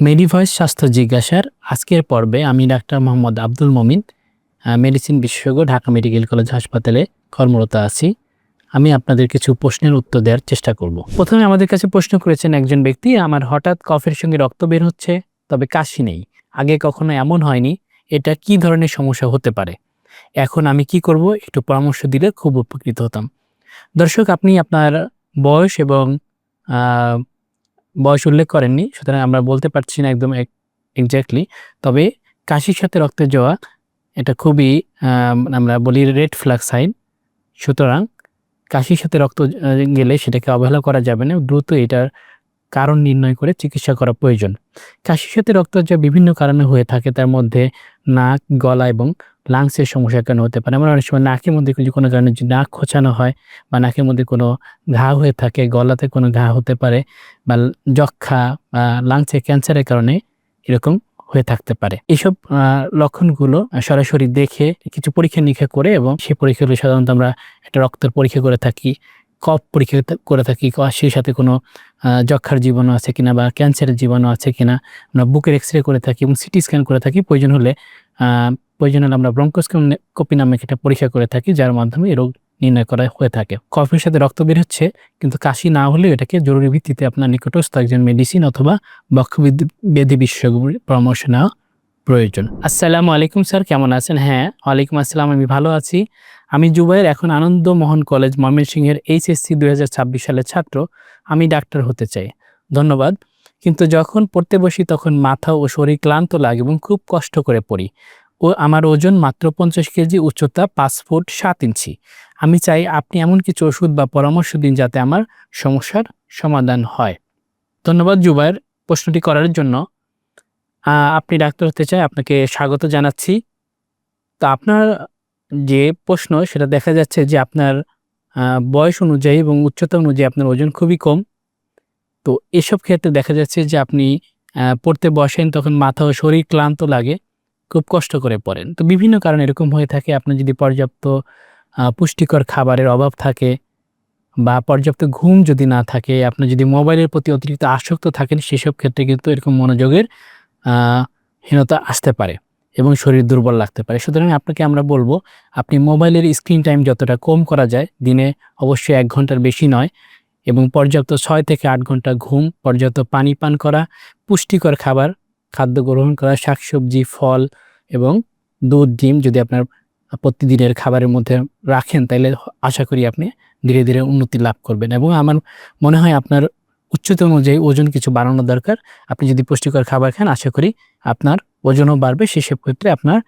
মেডিভয়েস স্বাস্থ্য জিজ্ঞাসার আজকের পর্বে আমি ডাক্তার মোহাম্মদ আব্দুল মমিন মেডিসিন বিশেষজ্ঞ, ঢাকা মেডিকেল কলেজ হাসপাতালে কর্মরত আছি। আমি আপনাদের কিছু প্রশ্নের উত্তর দেওয়ার চেষ্টা করব। প্রথমে আমাদের কাছে প্রশ্ন করেছেন একজন ব্যক্তি, আমার হঠাৎ কফের সঙ্গে রক্ত বের হচ্ছে, তবে কাশি নেই। আগে কখনো এমন হয়নি, এটা কি ধরনের সমস্যা হতে পারে? এখন আমি কি করব? একটু পরামর্শ দিলে খুব উপকৃত হতাম। দর্শক, আপনি আপনার বয়স এবং বয়স উল্লেখ করেননি, সুতরাং আমরা বলতে পারছি না একদম এক্স্যাক্টলি তবে কাশির সাথে রক্তে যাওয়া এটা খুবই আমরা বলি রেড ফ্ল্যাগ সাইন সুতরাং কাশির সাথে রক্ত গেলে সেটাকে অবহেলা করা যাবে না, দ্রুত এটার কারণ নির্ণয় করে চিকিৎসা করা প্রয়োজন। কাশির সাথে রক্ত যা বিভিন্ন কারণে হয়ে থাকে, তার মধ্যে নাক, গলা এবং লাংসের সমস্যার কারণে হতে পারে। আমরা অনেক সময় নাকের মধ্যে কিছু কোনো কারণে যদি নাক খোঁচানো হয় বা নাকের মধ্যে কোনো ঘা হয়ে থাকে, গলাতে কোনো ঘা হতে পারে বা যক্ষা বা লাংসে ক্যান্সারের কারণে এরকম হয়ে থাকতে পারে। এইসব লক্ষণগুলো সরাসরি দেখে কিছু পরীক্ষা নিরীক্ষা করে এবং সেই পরীক্ষাগুলো সাধারণত আমরা একটা রক্তের পরীক্ষা করে থাকি। কফ পরীক্ষা করে থাকি সেই সাথে কোনো যক্ষার জীবাণু আছে কিনা বা ক্যান্সারের জীবাণু আছে কিনা, আমরা বুকের এক্স রে করে থাকি এবং সিটি স্ক্যান করে থাকি। প্রয়োজন হলে প্রয়োজন হলে আমরা ব্রঙ্কোস্কোপি নামে একটা পরীক্ষা করে থাকি, যার মাধ্যমে এই রোগ নির্ণয় করা হয়ে থাকে। কফের সাথে রক্ত বের হচ্ছে, কিন্তু কাশি না হলেও এটাকে জরুরি ভিত্তিতে আপনার নিকটস্থ একজন মেডিসিন অথবা বক্ষব্যাধি বিশেষজ্ঞের পরামর্শ নেওয়া প্রয়োজন। আসসালামু আলাইকুম স্যার, কেমন আছেন? হ্যাঁ ওয়ালাইকুম আসসালাম, আমি ভালো আছি। আমি জুবাইয়ের এখন আনন্দ মোহন কলেজ, ময়মনসিংহের এইচএসসি দুই হাজার ছাব্বিশ সালের ছাত্র। আমি ডাক্তার হতে চাই। ধন্যবাদ। কিন্তু যখন পড়তে বসি, তখন মাথা ও শরীর ক্লান্ত লাগে এবং খুব কষ্ট করে পড়ি। ও আমার ওজন মাত্র পঞ্চাশ কেজি, উচ্চতা পাঁচ ফুট সাত ইঞ্চি। আমি চাই আপনি এমন কিছু ওষুধ বা পরামর্শ দিন যাতে আমার সমস্যার সমাধান হয়। ধন্যবাদ জুবাইয়ের প্রশ্নটি করার জন্য। আপনি ডাক্তার হতে চাই, আপনাকে স্বাগত জানাচ্ছি। তো আপনার যে প্রশ্ন, সেটা দেখা যাচ্ছে যে আপনার বয়স অনুযায়ী এবং উচ্চতা অনুযায়ী আপনার ওজন খুবই কম। তো এসব ক্ষেত্রে দেখা যাচ্ছে যে আপনি পড়তে বসেন, তখন মাথা ও শরীর ক্লান্ত লাগে, খুব কষ্ট করে পড়েন। তো বিভিন্ন কারণে এরকম হয়ে থাকে, আপনার যদি পর্যাপ্ত পুষ্টিকর খাবারের অভাব থাকে বা পর্যাপ্ত ঘুম যদি না থাকে, আপনার যদি মোবাইলের প্রতি অতিরিক্ত আসক্ত থাকেন, সেসব ক্ষেত্রে কিন্তু এরকম মনোযোগের হীনতা আসতে পারে এবং শরীর দুর্বল লাগতে পারে। সুতরাং আপনাকে আমরা বলব, আপনি মোবাইলের স্ক্রিন টাইম যতটা কম করা যায়, দিনে অবশ্যই এক ঘণ্টার বেশি নয় এবং পর্যাপ্ত ছয় থেকে আট ঘণ্টা ঘুম, পর্যাপ্ত পানি পান করা, পুষ্টিকর খাবার, খাদ্য গ্রহণ করা, শাকসবজি, ফল এবং দুধ, ডিম যদি আপনার প্রতিদিনের খাবারের মধ্যে রাখেন তাহলে আশা করি আপনি ধীরে ধীরে উন্নতি লাভ করবেন। এবং আমার মনে হয় আপনার উচ্চতা অনুযায়ী ওজন কিছু বাড়ানো দরকার। আপনি যদি পুষ্টিকর খাবার খান, আশা করি আপনার ওজনও বাড়বে সেসব ক্ষেত্রে আপনার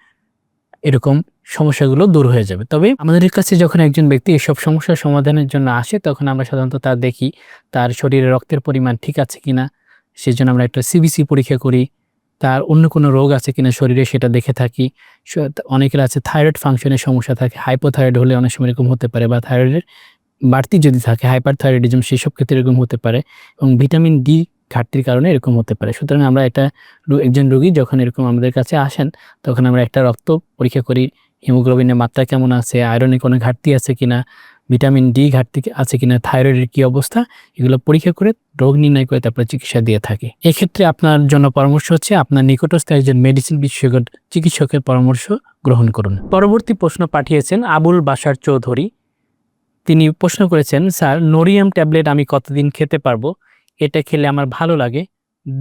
এরকম সমস্যাগুলো দূর হয়ে যাবে। তবে আমাদের কাছে যখন একজন ব্যক্তি এসব সমস্যার সমাধানের জন্য আসে, তখন আমরা সাধারণত তার দেখি, তার শরীরে রক্তের পরিমাণ ঠিক আছে কিনা, সেজন্য আমরা একটা সিবিসি পরীক্ষা করি, তার অন্য কোনো রোগ আছে কিনা শরীরে সেটা দেখে থাকি। অনেকের আছে থাইরয়েড ফাংশনের সমস্যা থাকে, হাইপোথাইরয়েড হলে অনেক সময় এরকম হতে পারে, বা থাইরয়েডের বাড়তি যদি থাকে হাইপার থাইরয়েডিজম সেসব ক্ষেত্রে এরকম হতে পারে এবং ভিটামিন ডি ঘাটতির কারণে এরকম হতে পারে। সুতরাং আমরা এটা একজন রোগী যখন এরকম আমাদের কাছে আসেন, তখন আমরা একটা রক্ত পরীক্ষা করি হিমোগ্লোবিনের মাত্রা কেমন আছে আয়রনের কোনো ঘাটতি আছে কিনা ভিটামিন ডি ঘাটতি আছে কিনা থাইরয়েডের কি অবস্থা, এগুলো পরীক্ষা করে রোগ নির্ণয় করে তারপরে চিকিৎসা দিয়ে থাকে। এক্ষেত্রে আপনার জন্য পরামর্শ হচ্ছে আপনার নিকটস্থ একজন মেডিসিন বিশেষজ্ঞ চিকিৎসকের পরামর্শ গ্রহণ করুন। পরবর্তী প্রশ্ন পাঠিয়েছেন আবুল বাসার চৌধুরী। তিনি প্রশ্ন করেছেন, স্যার, নোরিয়াম ট্যাবলেট আমি কতদিন খেতে পারব? এটা খেলে আমার ভালো লাগে।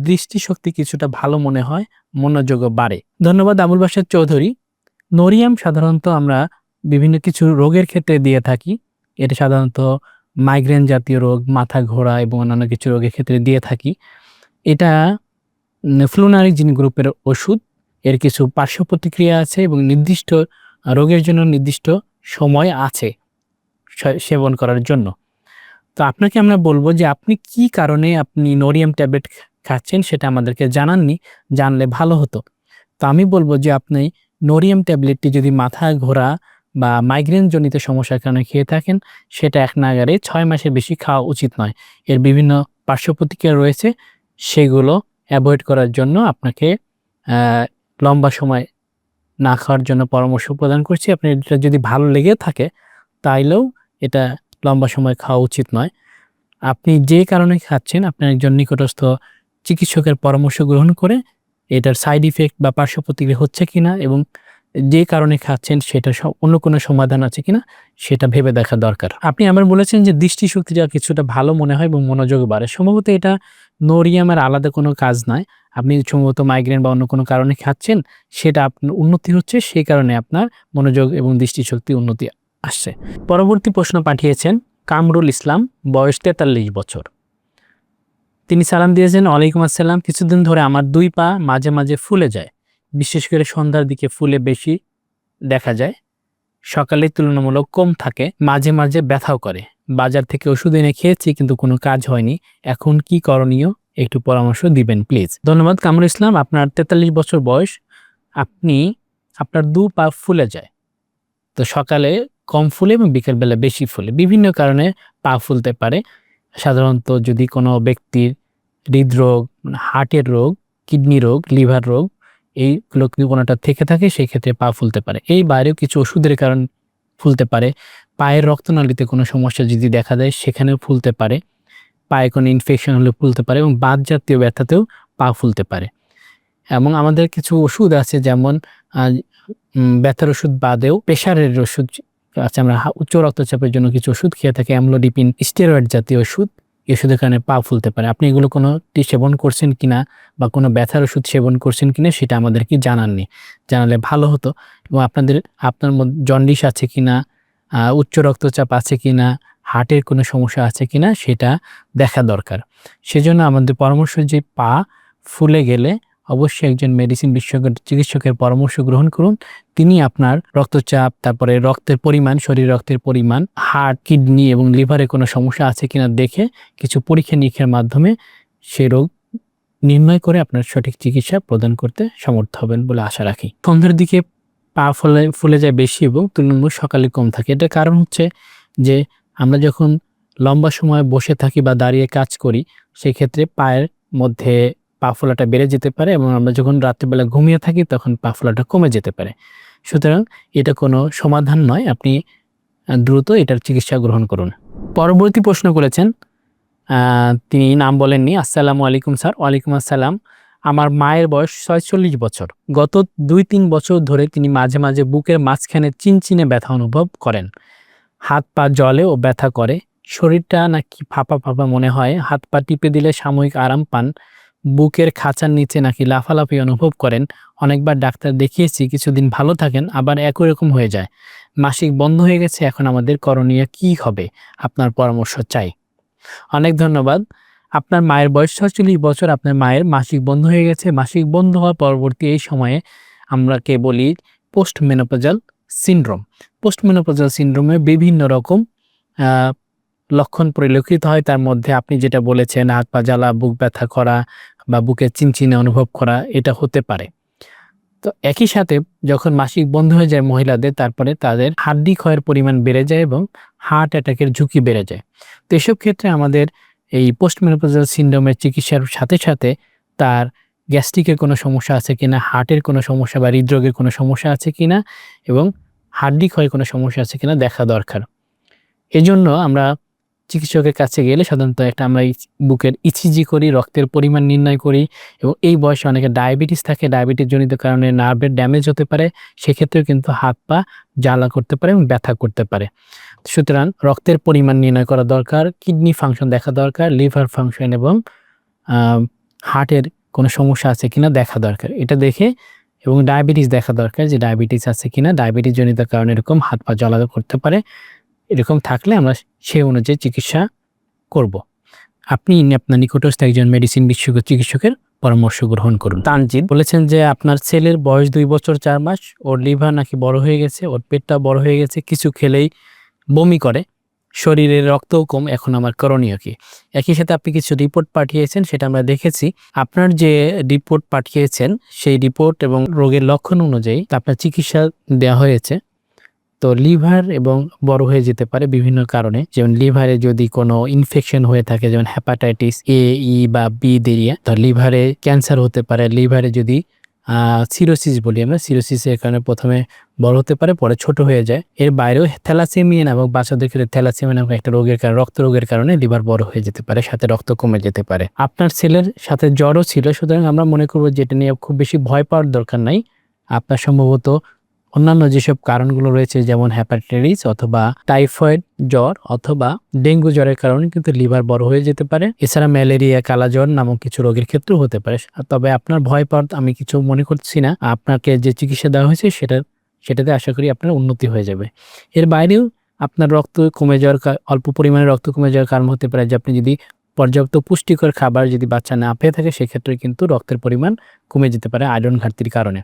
দৃষ্টিশক্তি কিছুটা ভালো মনে হয়, মনোযোগও বাড়ে। ধন্যবাদ, আবুল বাসার চৌধুরী। নোরিয়াম সাধারণত আমরা বিভিন্ন কিছু রোগের ক্ষেত্রে দিয়ে থাকি। এটা সাধারণত মাইগ্রেন জাতীয় রোগ, মাথা ঘোরা এবং অন্যান্য কিছু রোগের ক্ষেত্রে দিয়ে থাকি। এটা ফ্লুনারি জিন গ্রুপের ওষুধ। এর কিছু পার্শ্ব প্রতিক্রিয়া আছে এবং নির্দিষ্ট রোগের জন্য নির্দিষ্ট সময় আছে। সেবন করার জন্য। তো আপনাকে আমরা বলব যে আপনি কি কারণে আপনি নোরিয়াম ট্যাবলেট খাচ্ছেন সেটা আমাদেরকে জানাননি, জানলে ভালো হতো। তো আমি বলব যে আপনি নোরিয়াম ট্যাবলেটটি যদি মাথা ঘোরা বা মাইগ্রেন জনিত সমস্যার কারণে খেয়ে থাকেন, সেটা এক নাগারে ছয় মাসের বেশি খাওয়া উচিত নয়। এর বিভিন্ন পার্শ্ব প্রতিক্রিয়া রয়েছে, সেগুলো অ্যাভয়েড করার জন্য আপনাকে লম্বা সময় না খাওয়ার জন্য পরামর্শ প্রদান করছি। আপনি এটা যদি ভালো লেগে থাকে, তাইলেও এটা লম্বা সময় খাওয়া উচিত নয়। আপনি যে কারণে খাচ্ছেন আপনার একজন নিকটস্থ চিকিৎসকের পরামর্শ গ্রহণ করে এটার সাইড ইফেক্ট বা পার্শ্ব প্রতিক্রিয়া হচ্ছে কিনা এবং যে কারণে খাচ্ছেন সেটা অন্য কোনো সমাধান আছে কিনা, সেটা ভেবে দেখা দরকার। আপনি আমার বলেছেন যে দৃষ্টিশক্তিটা কিছুটা ভালো মনে হয় এবং মনোযোগ বাড়ে। সম্ভবত এটা নোরিয়ামের আলাদা কোনো কাজ নয়। আপনি সম্ভবত মাইগ্রেন বা অন্য কোনো কারণে খাচ্ছেন, সেটা আপনার উন্নতি হচ্ছে, সেই কারণে আপনার মনোযোগ এবং দৃষ্টিশক্তি উন্নতি আসছে। পরবর্তী প্রশ্ন পাঠিয়েছেন কামরুল ইসলাম, বয়স তেতাল্লিশ বছর। তিনি সালাম দিয়েছেন, ওয়ালাইকুম আসসালাম, কিছুদিন ধরে আমার দুই পা মাঝে মাঝে ফুলে যায়। বিশেষ করে সন্ধ্যার দিকে ফুলে বেশি দেখা যায়। সকালে তুলনামূলক কম থাকে, মাঝে মাঝে ব্যথাও করে। বাজার থেকে ওষুধ এনে খেয়েছি, কিন্তু কোনো কাজ হয়নি। এখন কি করণীয়? একটু পরামর্শ দিবেন, প্লিজ। ধন্যবাদ কামরুল ইসলাম, আপনার তেতাল্লিশ বছর বয়স, আপনি, আপনার দু পা ফুলে যায়। তো সকালে কম ফুলে এবং বিকেলবেলা বেশি ফুলে। বিভিন্ন কারণে পা ফুলতে পারে। সাধারণত যদি কোনো ব্যক্তির হৃদরোগ মানে হার্টের রোগ, কিডনি রোগ, লিভার রোগ, এইগুলো কোনোটা থেকে থাকে সেই ক্ষেত্রে পা ফুলতে পারে। এই বাইরেও কিছু ওষুধের কারণ ফুলতে পারে। পায়ের রক্তনালীতে কোনো সমস্যা যদি দেখা দেয়, সেখানেও ফুলতে পারে। পায়ে কোনো ইনফেকশন হলে ফুলতে পারে এবং বাত জাতীয় ব্যথাতেও পা ফুলতে পারে। এবং আমাদের কিছু ওষুধ আছে যেমন ব্যথার ওষুধ বাদেও প্রেশারের ওষুধ আছে আমরা উচ্চ রক্তচাপের জন্য কিছু ওষুধ খেয়ে থাকি অ্যামলোডিপিন স্টেরয়েড জাতীয় ওষুধ। এই ওষুধের কারণে পা ফুলতে পারে। আপনি এগুলো কোনোটি সেবন করছেন কিনা বা কোনো ব্যথার ওষুধ সেবন করছেন কিনা সেটা আমাদেরকে জানাননি? জানালে ভালো হতো। এবং আপনাদের, আপনার মধ্যে জন্ডিস আছে কিনা উচ্চ রক্তচাপ আছে কিনা, হার্টের কোনো সমস্যা আছে কিনা সেটা দেখা দরকার। সেজন্য আমাদের পরামর্শ যে পা ফুলে গেলে অবশ্যই একজন মেডিসিন বিশেষজ্ঞ চিকিৎসকের পরামর্শ গ্রহণ করুন। তিনি আপনার রক্তচাপ, তারপরে রক্তের পরিমাণ, শরীর রক্তের পরিমাণ হার্ট কিডনি এবং লিভারে কোনো সমস্যা আছে কিনা দেখে কিছু পরীক্ষা নিরীক্ষার মাধ্যমে সে রোগ নির্ণয় করে আপনার সঠিক চিকিৎসা প্রদান করতে সমর্থ হবেন বলে আশা রাখি। সন্ধ্যের দিকে পা ফলে, ফুলে যায় বেশি এবং তুলনামূলক সকালে কম থাকে। এটার কারণ হচ্ছে যে আমরা যখন লম্বা সময় বসে থাকি বা দাঁড়িয়ে কাজ করি, সেক্ষেত্রে পায়ের মধ্যে পা ফোলাটা বেড়ে যেতে পারে এবং আমরা যখন রাত্রিবেলা ঘুমিয়ে থাকি তখন পা ফোলাটা কমে যেতে পারে। সুতরাং এটা কোনো সমাধান নয়, আপনি দ্রুত এটার চিকিৎসা গ্রহণ করুন। পরবর্তী প্রশ্ন করেছেন তিনি নাম বলেননি, আসসালামু আলাইকুম স্যার, ওয়ালাইকুম আসসালাম। আমার মায়ের বয়স ছয়চল্লিশ বছর। গত দুই তিন বছর ধরে তিনি মাঝে মাঝে বুকের মাঝখানে চিনচিনে ব্যথা অনুভব করেন। হাত পা জলে ও ব্যথা করে। শরীরটা নাকি ফাঁপা ফাঁপা মনে হয়। হাত পা টিপে দিলে সাময়িক আরাম পান। বুকের খাঁচার নিচে নাকি লাফালাফি অনুভব করেন। অনেকবার ডাক্তার দেখিয়েছি, কিছুদিন ভালো থাকেন, আবার একই রকম হয়ে যায়। মাসিক বন্ধ হয়ে গেছে, এখন আমাদের করণীয় কি হবে? আপনার পরামর্শ চাই। অনেক ধন্যবাদ। আপনার মায়ের বয়স ছচল্লিশ বছর, আপনার মায়ের মাসিক বন্ধ হয়ে গেছে। মাসিক বন্ধ হওয়ার পরবর্তী এই সময়ে আমরা কে বলি post menopausal syndrome. Post menopausal সিনড্রোমে বিভিন্ন রকম লক্ষণ পরিলক্ষিত হয়। তার মধ্যে আপনি যেটা বলেছেন, হাত পা জ্বালা, বুক ব্যথা করা বা বুকের চিনচিনে অনুভব করা এটা হতে পারে। তো একই সাথে যখন মাসিক বন্ধ হয়ে যায় মহিলাদের, তারপরে তাদের হাড্ডি ক্ষয়ের পরিমাণ বেড়ে যায় এবং হার্ট অ্যাটাকের ঝুঁকি বেড়ে যায়। তো এসব ক্ষেত্রে আমাদের এই পোস্ট মেনোপোজাল সিনড্রোমের চিকিৎসার সাথে সাথে তার গ্যাস্ট্রিকের কোনো সমস্যা আছে কিনা হার্টের কোনো সমস্যা বা হৃদরোগের কোনো সমস্যা আছে কিনা এবং হাড্ডি ক্ষয়ে কোনো সমস্যা আছে কিনা দেখা দরকার। এজন্য আমরা চিকিৎসকের কাছে গেলে সাধারণত একটা আমরা বুকের ইচিজি করি, রক্তের পরিমাণ নির্ণয় করি এবং এই বয়সে অনেকে ডায়াবেটিস থাকে। ডায়াবেটিস জনিত কারণে নার্ভের ড্যামেজ হতে পারে, সেক্ষেত্রেও কিন্তু হাত পা জ্বালা করতে পারে এবং ব্যথা করতে পারে। সুতরাং রক্তের পরিমাণ নির্ণয় করা দরকার কিডনি ফাংশন দেখা দরকার লিভার ফাংশন এবং হার্টের কোনো সমস্যা আছে কিনা দেখা দরকার। এটা দেখে এবং ডায়াবেটিস দেখা দরকার যে ডায়াবেটিস আছে কিনা। ডায়াবেটিস জনিত কারণে এরকম হাত পা জ্বালা করতে পারে। এরকম থাকলে আমরা সেই অনুযায়ী চিকিৎসা করব। আপনি আপনার নিকটস্থ একজন মেডিসিন বিশেষজ্ঞ চিকিৎসকের পরামর্শ গ্রহণ করুন। তানজিদ? বলেছেন যে আপনার ছেলের বয়স দুই বছর চার মাস ওর লিভার নাকি বড় হয়ে গেছে ওর পেটটা বড় হয়ে গেছে কিছু খেলেই বমি করে শরীরে রক্তও কম এখন আমার করণীয় কি? একই সাথে আপনি কিছু রিপোর্ট পাঠিয়েছেন সেটা আমরা দেখেছি। আপনার যে রিপোর্ট পাঠিয়েছেন সেই রিপোর্ট এবং রোগের লক্ষণ অনুযায়ী আপনার চিকিৎসা দেওয়া হয়েছে। তো লিভার এবং বড় হয়ে যেতে পারে বিভিন্ন কারণে। যেমন লিভারে যদি কোনো ইনফেকশন হয়ে থাকে, যেমন হ্যাপাটাইটিস এ ই বা বি দেরিয়া তো লিভারে ক্যান্সার হতে পারে। লিভারে যদি সিরোসিস বলি আমরা সিরোসিসের কারণে প্রথমে বড় হতে পারে, পরে ছোট হয়ে যায়। এর বাইরেও থ্যালাসেমিয়া নামক বাচ্চাদের ক্ষেত্রে থ্যালাসেমিয়া নামক একটা রোগের কারণে, রক্ত রোগের কারণে লিভার বড় হয়ে যেতে পারে, সাথে রক্ত কমে যেতে পারে। আপনার ছেলের সাথে জ্বরও ছিল, সুতরাং আমরা মনে করব যেটা নিয়ে খুব বেশি ভয় পাওয়ার দরকার নাই। আপনার সম্ভবত অন্যান্য যেসব কারণগুলো রয়েছে, যেমন হ্যাপাটাইটিস অথবা টাইফয়েড জ্বর অথবা ডেঙ্গু জ্বরের কারণে কিন্তু লিভার বড় হয়ে যেতে পারে। এছাড়া ম্যালেরিয়া কালা জ্বর নামক কিছু রোগের ক্ষেত্রেও হতে পারে। তবে আপনার ভয় পাওয়ার আমি কিছু মনে করছি না। আপনাকে যে চিকিৎসা দেওয়া হয়েছে সেটা, সেটাতে আশা করি আপনার উন্নতি হয়ে যাবে। এর বাইরেও আপনার রক্ত কমে যাওয়ার অল্প পরিমাণে রক্ত কমে যাওয়ার কারণ হতে পারে যে আপনি যদি পর্যাপ্ত পুষ্টিকর খাবার যদি বাচ্চা না পেয়ে থাকে, সেক্ষেত্রে কিন্তু রক্তের পরিমাণ কমে যেতে পারে আয়রন ঘাটতির কারণে।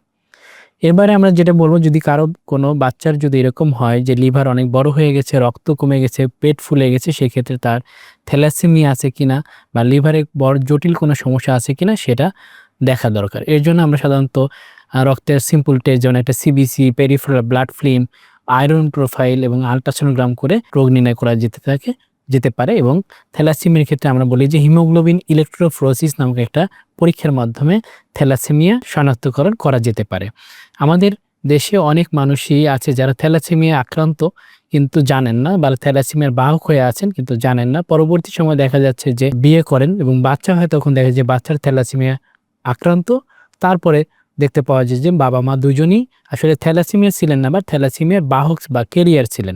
এবারে আমরা যেটা বলব, যদি কারও কোনো বাচ্চার যদি এরকম হয় যে লিভার অনেক বড় হয়ে গেছে, রক্ত কমে গেছে, পেট ফুলে গেছে, সেক্ষেত্রে তার থ্যালাসেমিয়া আছে কিনা বা লিভারে বড় জটিল কোনো সমস্যা আছে কিনা সেটা দেখা দরকার। এর জন্য আমরা সাধারণত রক্তের সিম্পল টেস্ট যেমন একটা CBC peripheral blood film iron profile এবং আলট্রাসোনোগ্রাম করে রোগ নির্ণয় করা যেতে থাকে। যেতে পারে এবং থ্যালাসেমিয়ার ক্ষেত্রে আমরা বলি যে হিমোগ্লোবিন ইলেকট্রোফ্রোসিস নামক একটা পরীক্ষার মাধ্যমে থ্যালাসেমিয়া শনাক্তকরণ করা যেতে পারে। আমাদের দেশে অনেক মানুষই আছে যারা থ্যালাসেমিয়া আক্রান্ত কিন্তু জানেন না বা থ্যালাসেমিয়ার বাহক হয়ে আছেন কিন্তু জানেন না। পরবর্তী সময় দেখা যাচ্ছে যে বিয়ে করেন এবং বাচ্চা হয় তখন দেখা যায় যে বাচ্চার থ্যালাসেমিয়া আক্রান্ত। তারপরে দেখতে পাওয়া যায় যে বাবা মা দুজনই আসলে থ্যালাসেমিয়া ছিলেন না বা থ্যালাসেমিয়ার বাহক বা কেরিয়ার ছিলেন।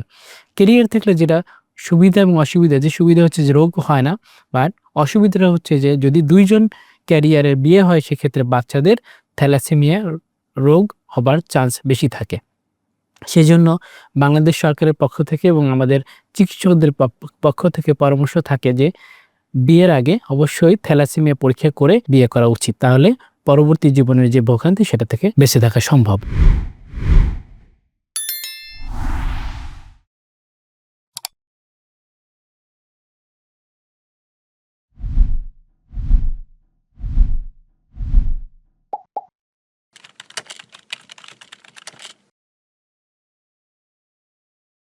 কেরিয়ার থাকলে যেটা সুবিধা এবং অসুবিধা, যে সুবিধা হচ্ছে যে রোগ হয় না বাট অসুবিধাটা হচ্ছে যে যদি দুইজন ক্যারিয়ারের বিয়ে হয়, সেক্ষেত্রে বাচ্চাদের থ্যালাসেমিয়া রোগ হবার চান্স বেশি থাকে। সেজন্য বাংলাদেশ সরকারের পক্ষ থেকে এবং আমাদের চিকিৎসকদের পক্ষ থেকে পরামর্শ থাকে যে বিয়ের আগে অবশ্যই থ্যালাসেমিয়া পরীক্ষা করে বিয়ে করা উচিত। তাহলে পরবর্তী জীবনের যে ভোগান্তি, সেটা থেকে বেঁচে থাকা সম্ভব।